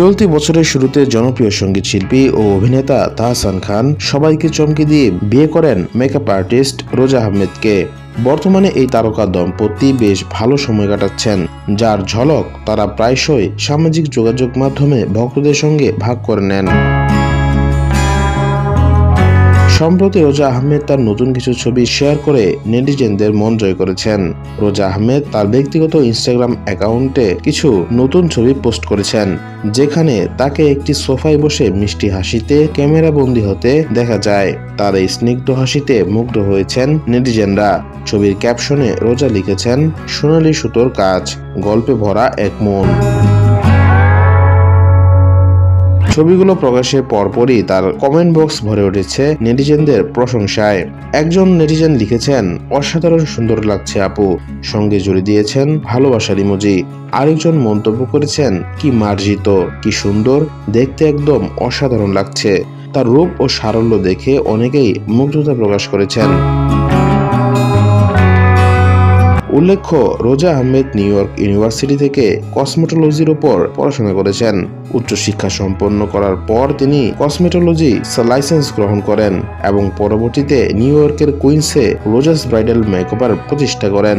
চলতি বছরের শুরুতে জনপ্রিয় সংগীত শিল্পী ও অভিনেতা তাহসান খান সবাইকে চমকে দিয়ে বিয়ে করেন মেকআপ আর্টিস্ট রোজা আহমেদকে। বর্তমানে এই তারকা দম্পতি বেশ ভালো সময় কাটাচ্ছেন, যার ঝলক তারা প্রায়শই সামাজিক যোগাযোগ মাধ্যমে ভক্তদের সঙ্গে ভাগ করে নেন। সম্প্রতি রোজা আহমেদ তার নতুন কিছু ছবি শেয়ার করে নেটিজেনদের মন জয় করেছেন। রোজা আহমেদ তার ব্যক্তিগত ইনস্টাগ্রাম অ্যাকাউন্টে কিছু নতুন ছবি পোস্ট করেছেন, যেখানে তাকে একটি সোফায় বসে মিষ্টি হাসিতে ক্যামেরা বন্দি হতে দেখা যায়। তার এই স্নিগ্ধ হাসিতে মুগ্ধ হয়েছেন নেটিজেনরা। ছবির ক্যাপশনে রোজা লিখেছেন, সোনালী সুতোর কাজ, গল্পে ভরা এক মন। ছবিগুলো প্রকাশের পরপরই তার কমেন্ট বক্স ভরে উঠেছে নেটিজেনদের প্রশংসায়। একজন নেটিজেন লিখেছেন, অসাধারণ সুন্দর লাগছে আপু। সঙ্গে জুড়ে দিয়েছেন, ভালোবাসার ইমোজি আরেকজন মন্তব্য করেছেন, কি মার্জিত, কি সুন্দর, দেখতে একদম অসাধারণ লাগছে। তার রূপ ও সারল্য দেখে অনেকেই মুগ্ধতা প্রকাশ করেছেন। উল্লেখ্য, রোজা আহমেদ নিউ ইয়র্ক ইউনিভার্সিটি থেকে কসমেটোলজির উপর পড়াশোনা করেছেন। উচ্চশিক্ষা সম্পন্ন করার পর তিনি কসমেটোলজি লাইসেন্স গ্রহণ করেন এবং পরবর্তীতে নিউ ইয়র্কের কুইন্সে রোজাস ব্রাইডাল মেকওভার প্রতিষ্ঠা করেন।